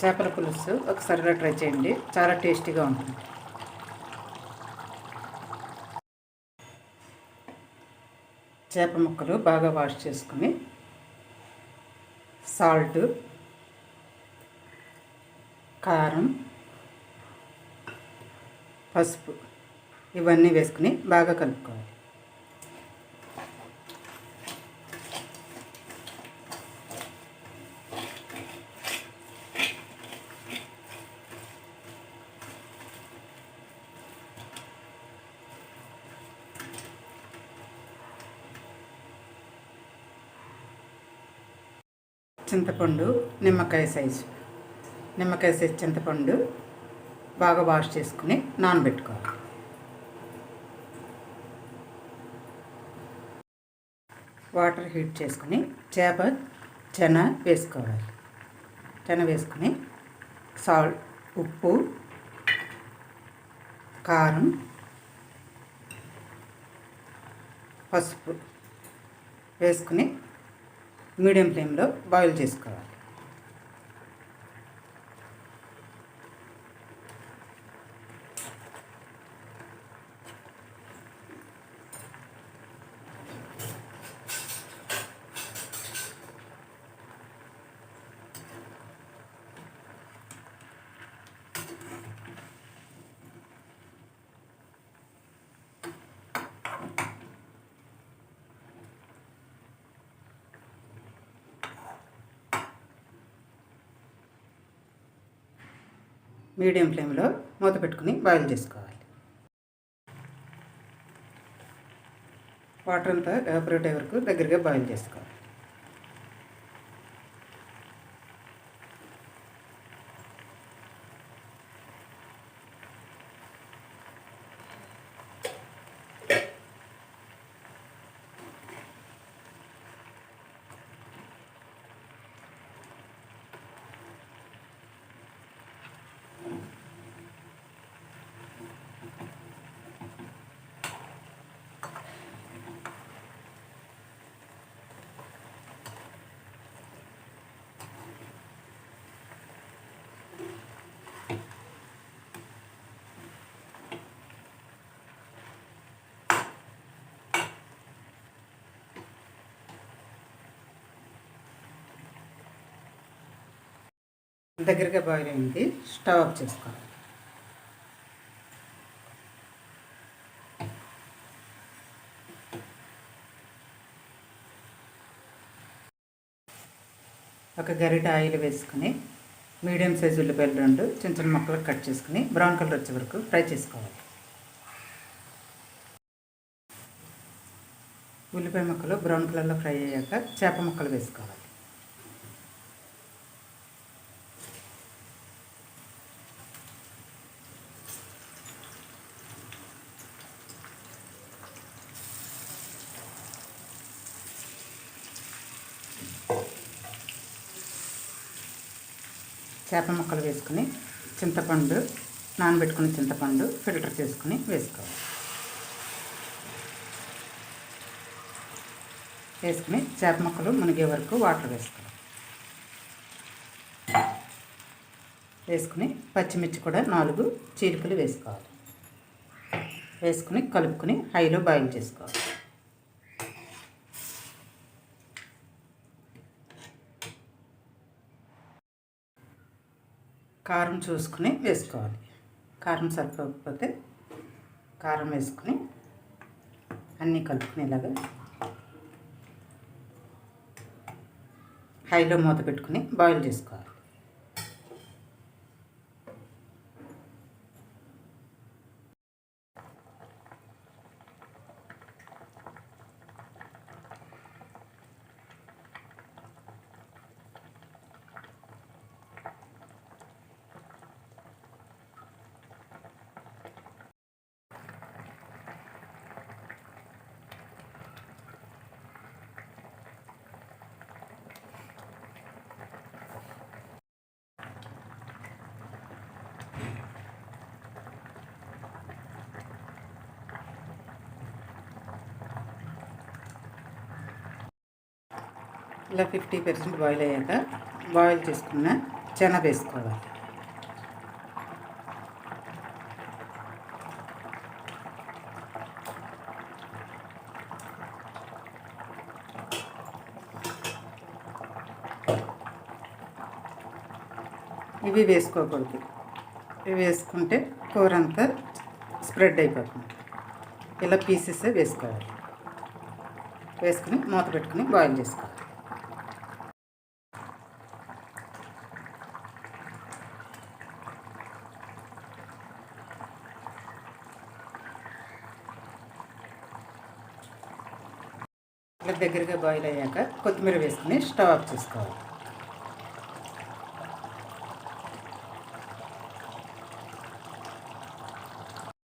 చేపల పులుసు ఒకసారిగా ట్రై చేయండి. చాలా టేస్టీగా ఉంటుంది. చేప ముక్కలు బాగా వాష్ చేసుకుని సాల్ట్ కారం పసుపు ఇవన్నీ వేసుకుని బాగా కలుపుకోవాలి. చింతపండు నిమ్మకాయ సైజు నిమ్మకాయ సైజు చింతపండు బాగా వాష్ చేసుకుని నానబెట్టుకోవాలి. వాటర్ హీట్ చేసుకుని చేప చెన వేసుకోవాలి. చెన వేసుకుని సాల్ట్ ఉప్పు కారం పసుపు వేసుకుని మీడియం ఫ్లేమ్లో బాయిల్ చేసుకోవాలి. మీడియం ఫ్లేమ్లో మూత పెట్టుకుని బాయిల్ చేసుకోవాలి. వాటర్ అంతా ఎవాపరేట్ అయ్యే వరకు దగ్గరగా బాయిల్ చేసుకోవాలి. దగ్గరగా బాయిల్ అయింది. స్టవ్ ఆఫ్ చేసుకోవాలి. ఒక గరిట ఆయిల్ వేసుకుని మీడియం సైజు ఉల్లిపాయలు రెండు చిన్న చిన్న ముక్కలు కట్ చేసుకుని బ్రౌన్ కలర్ వచ్చే వరకు ఫ్రై చేసుకోవాలి. ఉల్లిపాయ ముక్కలు బ్రౌన్ కలర్లో ఫ్రై అయ్యాక చేప ముక్కలు వేసుకోవాలి. చేప ముక్కలు వేసుకుని చింతపండు నానబెట్టుకుని చింతపండు ఫిల్టర్ చేసుకుని వేసుకోవాలి. వేసుకుని చేప ముక్కలు మునిగే వరకు వాటర్ వేసుకోవాలి. వేసుకుని పచ్చిమిర్చి కూడా నాలుగు చీలికలు వేసుకోవాలి. వేసుకుని కలుపుకొని హైలో బాయిల్ చేసుకోవాలి. కారం చూసుకుని వేసుకోవాలి. కారం సరిపోకపోతే కారం వేసుకుని అన్నీ కలుపుకునేలాగా హైలో మూత పెట్టుకుని బాయిల్ చేసుకోవాలి. ఇలా ఫిఫ్టీ పర్సెంట్ బాయిల్ అయ్యాక బాయిల్ చేసుకున్న చెనగ వేసుకోవాలి. ఇవి వేసుకోకూడదు. ఇవి వేసుకుంటే కూర అంతా స్ప్రెడ్ అయిపోతుంది. ఇలా పీసెస్ వేసుకోవాలి. వేసుకుని మూత పెట్టుకుని బాయిల్ చేసుకోవాలి. దగ్గరగా బాయిల్ అయ్యాక కొత్తిమీర వేసుకుని స్టవ్ ఆఫ్ చేసుకోవాలి.